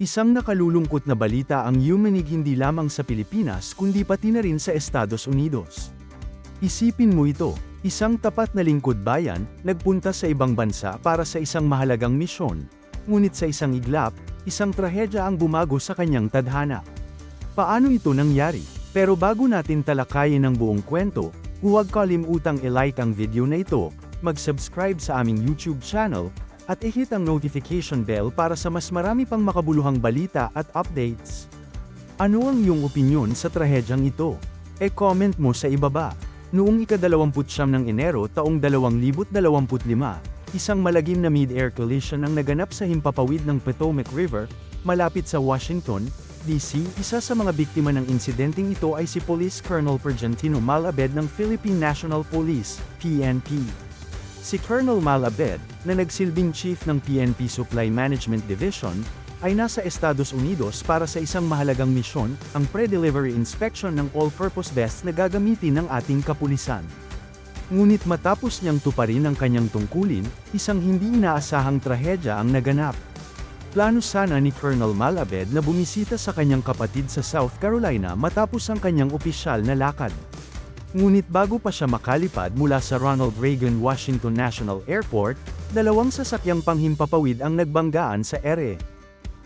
Isang nakalulungkot na balita ang yumanig hindi lamang sa Pilipinas kundi pati na rin sa Estados Unidos. Isipin mo ito, isang tapat na lingkod bayan, nagpunta sa ibang bansa para sa isang mahalagang misyon. Ngunit sa isang iglap, isang trahedya ang bumago sa kanyang tadhana. Paano ito nangyari? Pero bago natin talakayin ang buong kwento, huwag kalimutang i-like ang video na ito, mag-subscribe sa aming YouTube channel, at i-hit ang notification bell para sa mas marami pang makabuluhang balita at updates. Ano ang iyong opinyon sa trahedyang ito? E-comment mo sa ibaba. Noong ika-29 ng Enero taong 2025, isang malagim na mid-air collision ang naganap sa himpapawid ng Potomac River, malapit sa Washington, D.C. Isa sa mga biktima ng insidenteng ito ay si Police Colonel Pergentino Malabed ng Philippine National Police, PNP. Si Colonel Malabed, na nagsilbing chief ng PNP Supply Management Division, ay nasa Estados Unidos para sa isang mahalagang misyon, ang pre-delivery inspection ng all-purpose vests na gagamitin ng ating kapulisan. Ngunit matapos niyang tuparin ang kanyang tungkulin, isang hindi inaasahang trahedya ang naganap. Plano sana ni Colonel Malabed na bumisita sa kanyang kapatid sa South Carolina matapos ang kanyang opisyal na lakad. Ngunit bago pa siya makalipad mula sa Ronald Reagan Washington National Airport, dalawang sasakyang panghimpapawid ang nagbanggaan sa ere.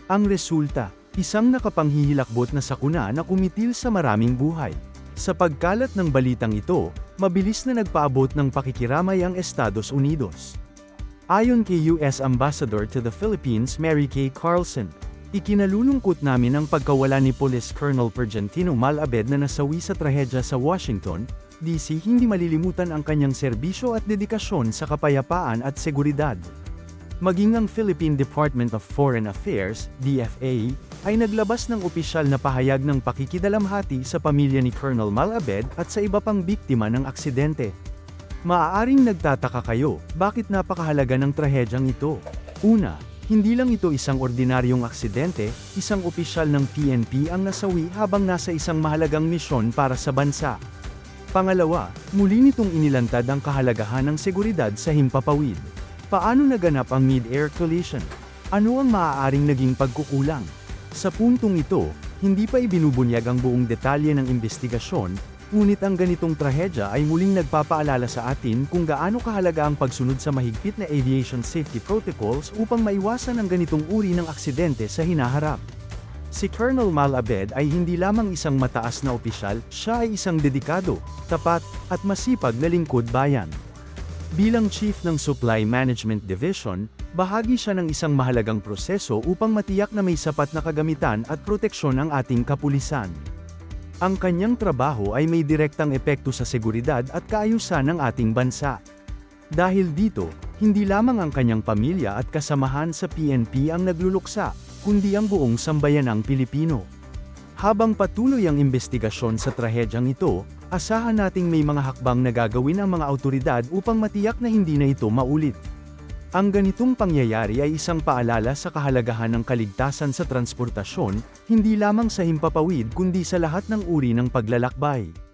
Ang resulta, isang nakapanghihilakbot na sakuna na kumitil sa maraming buhay. Sa pagkalat ng balitang ito, mabilis na nagpaabot ng pakikiramay ang Estados Unidos. Ayon kay US Ambassador to the Philippines Mary Kay Carlson, Ikinalulungkot namin ang pagkawala ni Police Colonel Pergentino Malabed na nasawi sa trahedya sa Washington, D.C. Hindi malilimutan ang kanyang serbisyo at dedikasyon sa kapayapaan at seguridad. Maging ang Philippine Department of Foreign Affairs, DFA, ay naglabas ng opisyal na pahayag ng pakikidalamhati sa pamilya ni Colonel Malabed at sa iba pang biktima ng aksidente. Maaaring nagtataka kayo, bakit napakahalaga ng trahedyang ito? Una, hindi lang ito isang ordinaryong aksidente, isang opisyal ng PNP ang nasawi habang nasa isang mahalagang misyon para sa bansa. Pangalawa, muli nitong inilantad ang kahalagahan ng seguridad sa himpapawid. Paano naganap ang mid-air collision? Ano ang maaaring naging pagkukulang? Sa puntong ito, hindi pa ibinubunyag ang buong detalye ng investigasyon, Ngunit ang ganitong trahedya ay muling nagpapaalala sa atin kung gaano kahalaga ang pagsunod sa mahigpit na aviation safety protocols upang maiwasan ang ganitong uri ng aksidente sa hinaharap. Si Colonel Malabed ay hindi lamang isang mataas na opisyal, siya ay isang dedikado, tapat, at masipag na lingkod bayan. Bilang Chief ng Supply Management Division, bahagi siya ng isang mahalagang proseso upang matiyak na may sapat na kagamitan at proteksyon ang ating kapulisan. Ang kanyang trabaho ay may direktang epekto sa seguridad at kaayusan ng ating bansa. Dahil dito, hindi lamang ang kanyang pamilya at kasamahan sa PNP ang nagluluksa, kundi ang buong sambayanang Pilipino. Habang patuloy ang investigasyon sa trahedyang ito, asahan nating may mga hakbang na gagawin ang mga autoridad upang matiyak na hindi na ito maulit. Ang ganitong pangyayari ay isang paalala sa kahalagahan ng kaligtasan sa transportasyon, hindi lamang sa himpapawid kundi sa lahat ng uri ng paglalakbay.